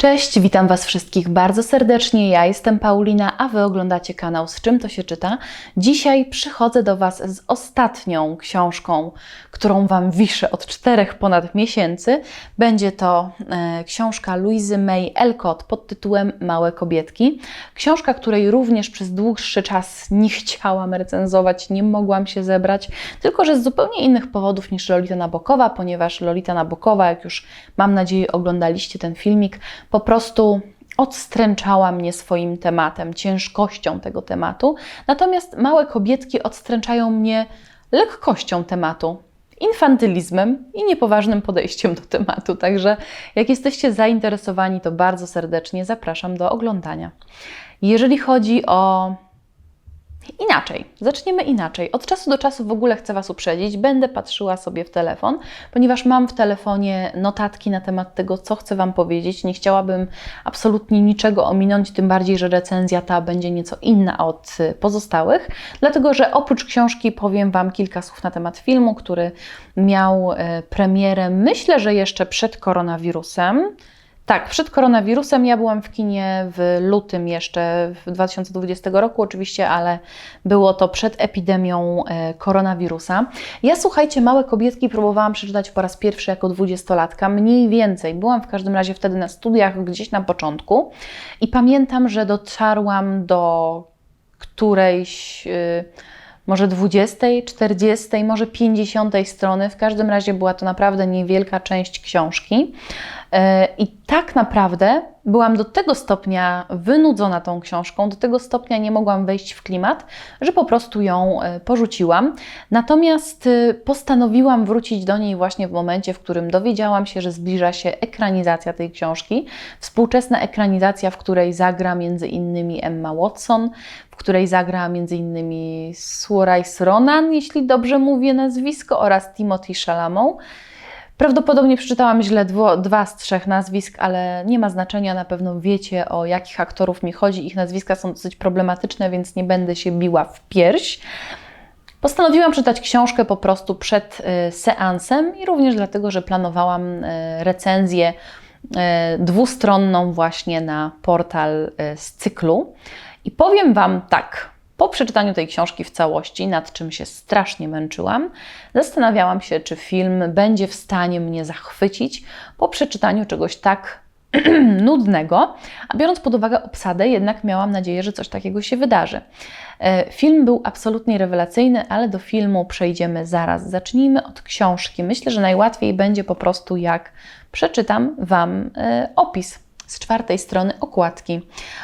Cześć, witam Was wszystkich bardzo serdecznie. Ja jestem Paulina, a Wy oglądacie kanał Z czym to się czyta. Dzisiaj przychodzę do Was z ostatnią książką, którą Wam wiszę od czterech ponad miesięcy. Będzie to e, książka Louisy May Elcott pod tytułem Małe kobietki. Książka, której również przez dłuższy czas nie chciałam recenzować, nie mogłam się zebrać, tylko że z zupełnie innych powodów niż Lolita Nabokowa, ponieważ Lolita Nabokowa, jak już mam nadzieję oglądaliście ten filmik, po prostu odstręczała mnie swoim tematem, ciężkością tego tematu. Natomiast małe kobietki odstręczają mnie lekkością tematu, infantylizmem i niepoważnym podejściem do tematu. Także jak jesteście zainteresowani, to bardzo serdecznie zapraszam do oglądania. Jeżeli chodzi o Inaczej, zaczniemy inaczej. Od czasu do czasu w ogóle chcę Was uprzedzić, będę patrzyła sobie w telefon, ponieważ mam w telefonie notatki na temat tego, co chcę Wam powiedzieć. Nie chciałabym absolutnie niczego ominąć, tym bardziej, że recenzja ta będzie nieco inna od pozostałych, dlatego że oprócz książki powiem Wam kilka słów na temat filmu, który miał e, premierę, myślę, że jeszcze przed koronawirusem. Tak, przed koronawirusem ja byłam w kinie w lutym jeszcze w 2020 roku oczywiście, ale było to przed epidemią e, koronawirusa. Ja słuchajcie, Małe Kobietki próbowałam przeczytać po raz pierwszy jako dwudziestolatka, mniej więcej. Byłam w każdym razie wtedy na studiach gdzieś na początku i pamiętam, że dotarłam do którejś... Yy, może 20, 40, może 50 strony. W każdym razie była to naprawdę niewielka część książki. E, I tak naprawdę byłam do tego stopnia wynudzona tą książką, do tego stopnia nie mogłam wejść w klimat, że po prostu ją e, porzuciłam. Natomiast e, postanowiłam wrócić do niej właśnie w momencie, w którym dowiedziałam się, że zbliża się ekranizacja tej książki. Współczesna ekranizacja, w której zagra między innymi Emma Watson, w której zagra między innymi Surais Ronan, jeśli dobrze mówię nazwisko, oraz Timothy Chalamet. Prawdopodobnie przeczytałam źle dwo, dwa z trzech nazwisk, ale nie ma znaczenia, na pewno wiecie o jakich aktorów mi chodzi. Ich nazwiska są dosyć problematyczne, więc nie będę się biła w pierś. Postanowiłam czytać książkę po prostu przed y, seansem i również dlatego, że planowałam y, recenzję y, dwustronną właśnie na portal z cyklu. I powiem Wam tak, po przeczytaniu tej książki w całości, nad czym się strasznie męczyłam, zastanawiałam się, czy film będzie w stanie mnie zachwycić po przeczytaniu czegoś tak nudnego, a biorąc pod uwagę obsadę, jednak miałam nadzieję, że coś takiego się wydarzy. E, film był absolutnie rewelacyjny, ale do filmu przejdziemy zaraz. Zacznijmy od książki. Myślę, że najłatwiej będzie po prostu, jak przeczytam Wam e, opis z czwartej strony okładki.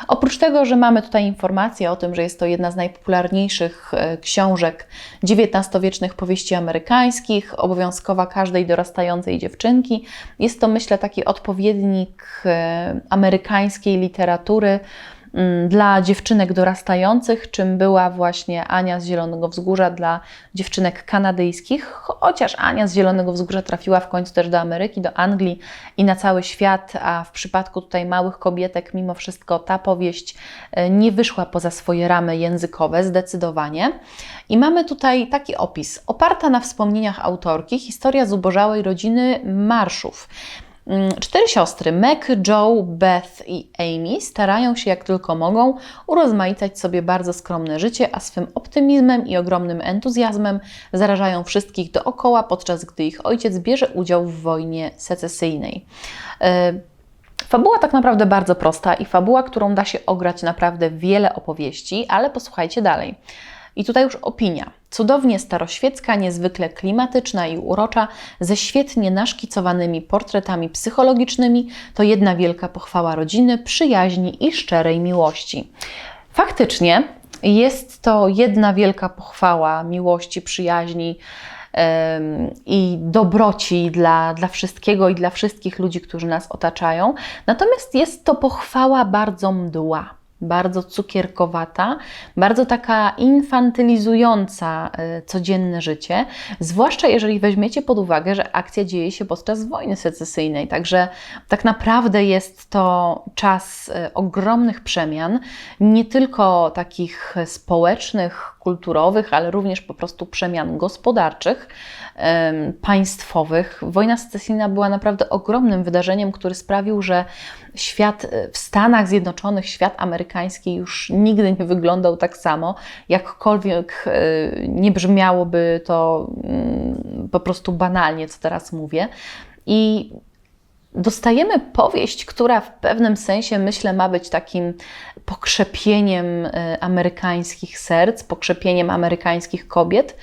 Oprócz tego, że mamy tutaj informację o tym, że jest to jedna z najpopularniejszych e, książek XIX-wiecznych powieści amerykańskich, obowiązkowa każdej dorastającej dziewczynki, jest to myślę taki odpowiednik e, amerykańskiej literatury dla dziewczynek dorastających, czym była właśnie Ania z Zielonego Wzgórza dla dziewczynek kanadyjskich, chociaż Ania z Zielonego Wzgórza trafiła w końcu też do Ameryki, do Anglii i na cały świat, a w przypadku tutaj małych kobietek, mimo wszystko ta powieść e, nie wyszła poza swoje ramy językowe, zdecydowanie. I mamy tutaj taki opis. Oparta na wspomnieniach autorki, historia zubożałej rodziny Marszów. Mm, cztery siostry, Meg, Joe, Beth i Amy, starają się jak tylko mogą urozmaicać sobie bardzo skromne życie, a swym optymizmem i ogromnym entuzjazmem zarażają wszystkich dookoła, podczas gdy ich ojciec bierze udział w wojnie secesyjnej. E, fabuła tak naprawdę bardzo prosta i fabuła, którą da się ograć naprawdę wiele opowieści, ale posłuchajcie dalej. I tutaj już opinia. Cudownie staroświecka, niezwykle klimatyczna i urocza, ze świetnie naszkicowanymi portretami psychologicznymi, to jedna wielka pochwała rodziny, przyjaźni i szczerej miłości. Faktycznie jest to jedna wielka pochwała miłości, przyjaźni i dobroci dla, dla wszystkiego i dla wszystkich ludzi, którzy nas otaczają. Natomiast jest to pochwała bardzo mdła bardzo cukierkowata, bardzo taka infantylizująca e, codzienne życie, zwłaszcza jeżeli weźmiecie pod uwagę, że akcja dzieje się podczas wojny secesyjnej. Także tak naprawdę jest to czas e, ogromnych przemian, nie tylko takich społecznych, kulturowych, ale również po prostu przemian gospodarczych, państwowych. Wojna secesyjna była naprawdę ogromnym wydarzeniem, który sprawił, że świat e, w Stanach Zjednoczonych, świat amerykański już nigdy nie wyglądał tak samo, jakkolwiek e, nie brzmiałoby to mm, po prostu banalnie, co teraz mówię. I dostajemy powieść, która w pewnym sensie, myślę, ma być takim pokrzepieniem e, amerykańskich serc, pokrzepieniem amerykańskich kobiet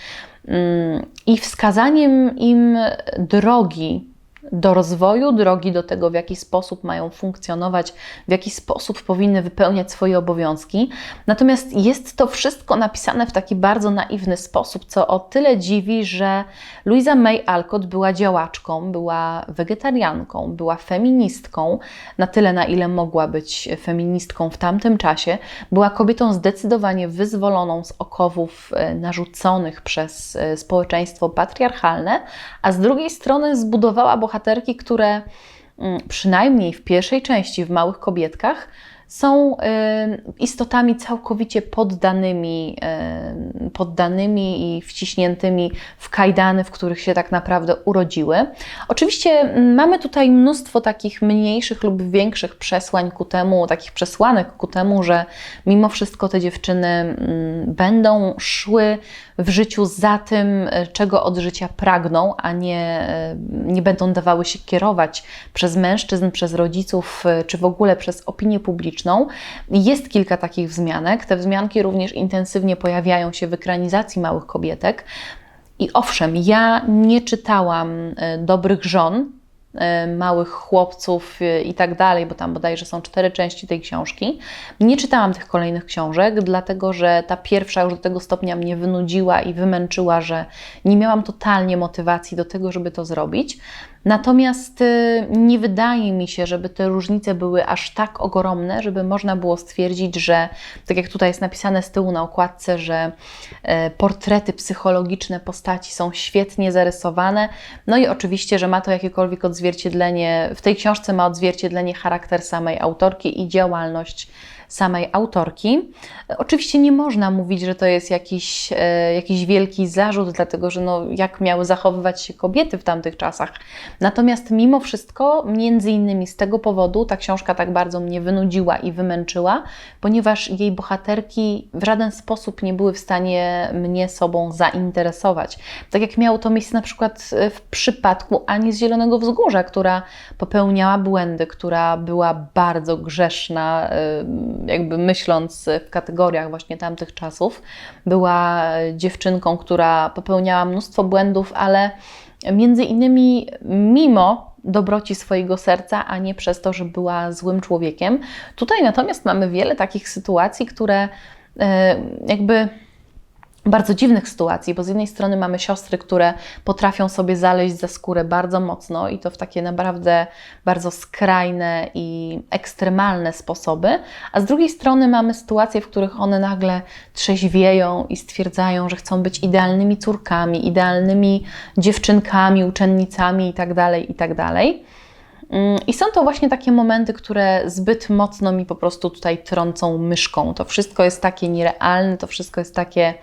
mm, i wskazaniem im drogi do rozwoju, drogi do tego, w jaki sposób mają funkcjonować, w jaki sposób powinny wypełniać swoje obowiązki. Natomiast jest to wszystko napisane w taki bardzo naiwny sposób, co o tyle dziwi, że Louisa May Alcott była działaczką, była wegetarianką, była feministką, na tyle, na ile mogła być feministką w tamtym czasie. Była kobietą zdecydowanie wyzwoloną z okowów e, narzuconych przez e, społeczeństwo patriarchalne, a z drugiej strony zbudowała bohaterstwo bohaterki, które mm, przynajmniej w pierwszej części w Małych Kobietkach są y, istotami całkowicie poddanymi, y, poddanymi i wciśniętymi w kajdany, w których się tak naprawdę urodziły. Oczywiście mm, mamy tutaj mnóstwo takich mniejszych lub większych przesłań ku temu, takich przesłanek ku temu, że mimo wszystko te dziewczyny mm, będą szły w życiu za tym, e, czego od życia pragną, a nie, e, nie będą dawały się kierować przez mężczyzn, przez rodziców, e, czy w ogóle przez opinię publiczną. Jest kilka takich wzmianek. Te wzmianki również intensywnie pojawiają się w ekranizacji Małych Kobietek. I owszem, ja nie czytałam Dobrych Żon, małych chłopców e, i tak dalej, bo tam bodajże są cztery części tej książki. Nie czytałam tych kolejnych książek, dlatego że ta pierwsza już do tego stopnia mnie wynudziła i wymęczyła, że nie miałam totalnie motywacji do tego, żeby to zrobić. Natomiast y, nie wydaje mi się, żeby te różnice były aż tak ogromne, żeby można było stwierdzić, że tak jak tutaj jest napisane z tyłu na okładce, że e, portrety psychologiczne postaci są świetnie zarysowane. No i oczywiście, że ma to jakiekolwiek odzwierciedlenie, w tej książce ma odzwierciedlenie charakter samej autorki i działalność samej autorki. Oczywiście nie można mówić, że to jest jakiś, e, jakiś wielki zarzut, dlatego że no, jak miały zachowywać się kobiety w tamtych czasach. Natomiast mimo wszystko, między innymi z tego powodu, ta książka tak bardzo mnie wynudziła i wymęczyła, ponieważ jej bohaterki w żaden sposób nie były w stanie mnie sobą zainteresować. Tak jak miało to miejsce na przykład w przypadku Ani z Zielonego Wzgórza, która popełniała błędy, która była bardzo grzeszna, jakby myśląc w kategoriach właśnie tamtych czasów, była dziewczynką, która popełniała mnóstwo błędów, ale między innymi mimo dobroci swojego serca, a nie przez to, że była złym człowiekiem. Tutaj natomiast mamy wiele takich sytuacji, które e, jakby bardzo dziwnych sytuacji, bo z jednej strony mamy siostry, które potrafią sobie zaleźć za skórę bardzo mocno i to w takie naprawdę bardzo skrajne i ekstremalne sposoby, a z drugiej strony mamy sytuacje, w których one nagle trzeźwieją i stwierdzają, że chcą być idealnymi córkami, idealnymi dziewczynkami, uczennicami itd., tak itd. Mm, I są to właśnie takie momenty, które zbyt mocno mi po prostu tutaj trącą myszką. To wszystko jest takie nierealne, to wszystko jest takie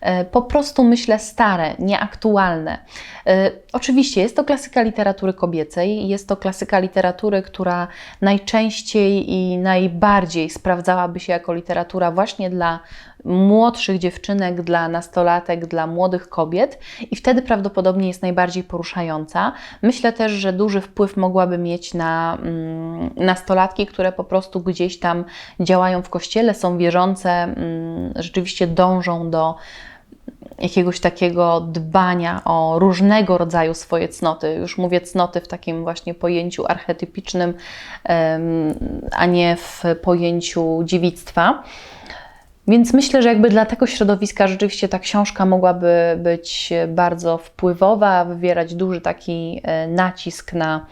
E, po prostu myślę stare, nieaktualne. E, oczywiście jest to klasyka literatury kobiecej, jest to klasyka literatury, która najczęściej i najbardziej sprawdzałaby się jako literatura właśnie dla młodszych dziewczynek, dla nastolatek, dla młodych kobiet i wtedy prawdopodobnie jest najbardziej poruszająca. Myślę też, że duży wpływ mogłaby mieć na mm, nastolatki, które po prostu gdzieś tam działają w kościele, są wierzące, mm, rzeczywiście dążą do jakiegoś takiego dbania o różnego rodzaju swoje cnoty. Już mówię cnoty w takim właśnie pojęciu archetypicznym, a nie w pojęciu dziewictwa. Więc myślę, że jakby dla tego środowiska rzeczywiście ta książka mogłaby być bardzo wpływowa, wywierać duży taki e, nacisk na,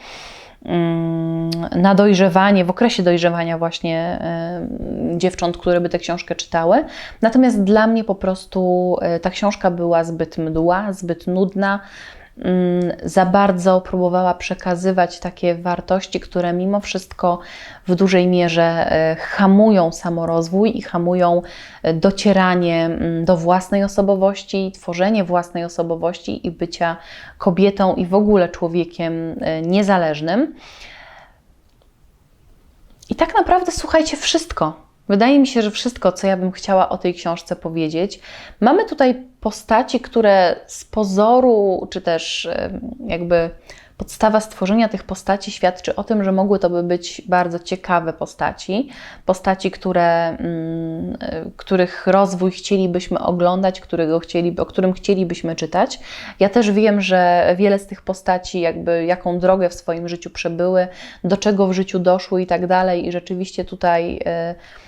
mm, na dojrzewanie, w okresie dojrzewania właśnie e, dziewcząt, które by tę książkę czytały. Natomiast dla mnie po prostu e, ta książka była zbyt mdła, zbyt nudna. Mm, za bardzo próbowała przekazywać takie wartości, które mimo wszystko w dużej mierze e, hamują samorozwój i hamują e, docieranie mm, do własnej osobowości, tworzenie własnej osobowości i bycia kobietą i w ogóle człowiekiem e, niezależnym. I tak naprawdę słuchajcie wszystko. Wydaje mi się, że wszystko, co ja bym chciała o tej książce powiedzieć. Mamy tutaj postaci, które z pozoru, czy też jakby podstawa stworzenia tych postaci świadczy o tym, że mogły to by być bardzo ciekawe postaci. Postaci, które, mm, y, których rozwój chcielibyśmy oglądać, którego chcieli, o którym chcielibyśmy czytać. Ja też wiem, że wiele z tych postaci, jakby jaką drogę w swoim życiu przebyły, do czego w życiu doszły i tak dalej. I rzeczywiście tutaj. y,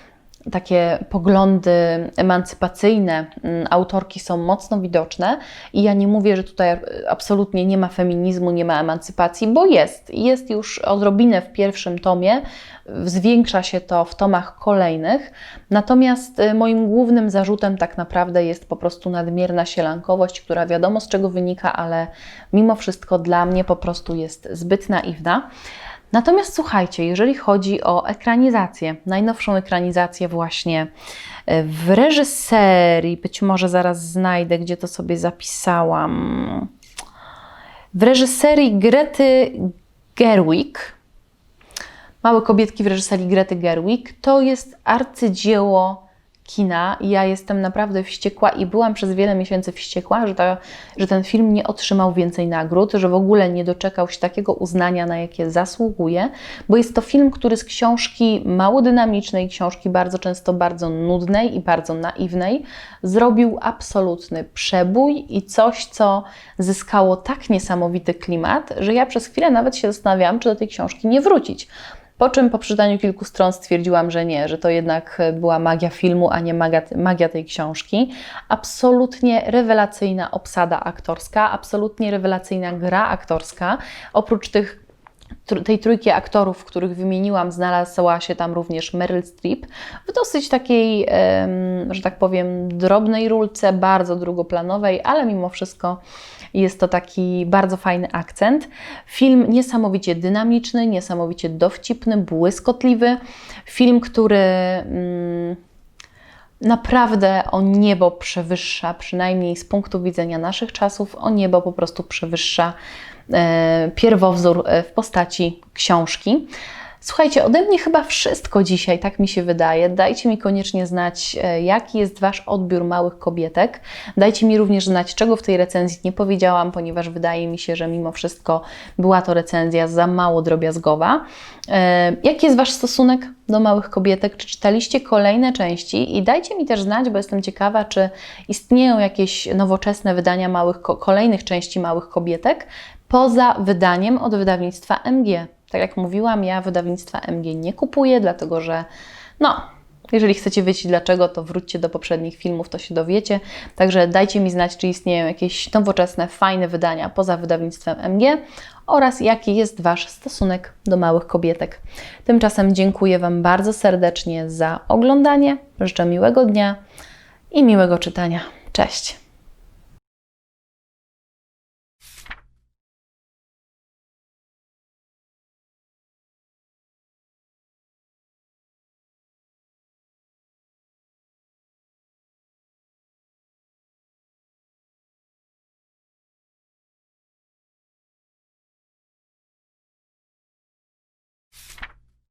takie poglądy emancypacyjne mm, autorki są mocno widoczne i ja nie mówię, że tutaj absolutnie nie ma feminizmu, nie ma emancypacji, bo jest. Jest już odrobinę w pierwszym tomie, zwiększa się to w tomach kolejnych. Natomiast y, moim głównym zarzutem tak naprawdę jest po prostu nadmierna sielankowość, która wiadomo z czego wynika, ale mimo wszystko dla mnie po prostu jest zbyt naiwna. Natomiast słuchajcie, jeżeli chodzi o ekranizację, najnowszą ekranizację właśnie e, w reżyserii, być może zaraz znajdę, gdzie to sobie zapisałam. W reżyserii Grety Gerwig, Małe kobietki w reżyserii Grety Gerwig, to jest arcydzieło kina. Ja jestem naprawdę wściekła i byłam przez wiele miesięcy wściekła, że, ta, że ten film nie otrzymał więcej nagród, że w ogóle nie doczekał się takiego uznania, na jakie zasługuje, bo jest to film, który z książki mało dynamicznej, książki bardzo często bardzo nudnej i bardzo naiwnej, zrobił absolutny przebój i coś, co zyskało tak niesamowity klimat, że ja przez chwilę nawet się zastanawiałam, czy do tej książki nie wrócić. Po czym po przeczytaniu kilku stron stwierdziłam, że nie, że to jednak była magia filmu, a nie magia, magia tej książki. Absolutnie rewelacyjna obsada aktorska, absolutnie rewelacyjna gra aktorska. Oprócz tych tej trójki aktorów, których wymieniłam, znalazła się tam również Meryl Streep w dosyć takiej, że tak powiem, drobnej rulce, bardzo drugoplanowej, ale mimo wszystko jest to taki bardzo fajny akcent. Film niesamowicie dynamiczny, niesamowicie dowcipny, błyskotliwy. Film, który. Mm, naprawdę o niebo przewyższa, przynajmniej z punktu widzenia naszych czasów, o niebo po prostu przewyższa e, pierwowzór e, w postaci książki. Słuchajcie, ode mnie chyba wszystko dzisiaj, tak mi się wydaje. Dajcie mi koniecznie znać, e, jaki jest Wasz odbiór małych kobietek. Dajcie mi również znać, czego w tej recenzji nie powiedziałam, ponieważ wydaje mi się, że mimo wszystko była to recenzja za mało drobiazgowa. E, jaki jest Wasz stosunek do małych kobietek? Czy czytaliście kolejne części? I dajcie mi też znać, bo jestem ciekawa, czy istnieją jakieś nowoczesne wydania małych, kolejnych części małych kobietek poza wydaniem od wydawnictwa MG. Tak jak mówiłam, ja wydawnictwa MG nie kupuję, dlatego że no, jeżeli chcecie wiedzieć dlaczego, to wróćcie do poprzednich filmów, to się dowiecie. Także dajcie mi znać, czy istnieją jakieś nowoczesne, fajne wydania poza wydawnictwem MG oraz jaki jest Wasz stosunek do małych kobietek. Tymczasem dziękuję Wam bardzo serdecznie za oglądanie. Życzę miłego dnia i miłego czytania. Cześć!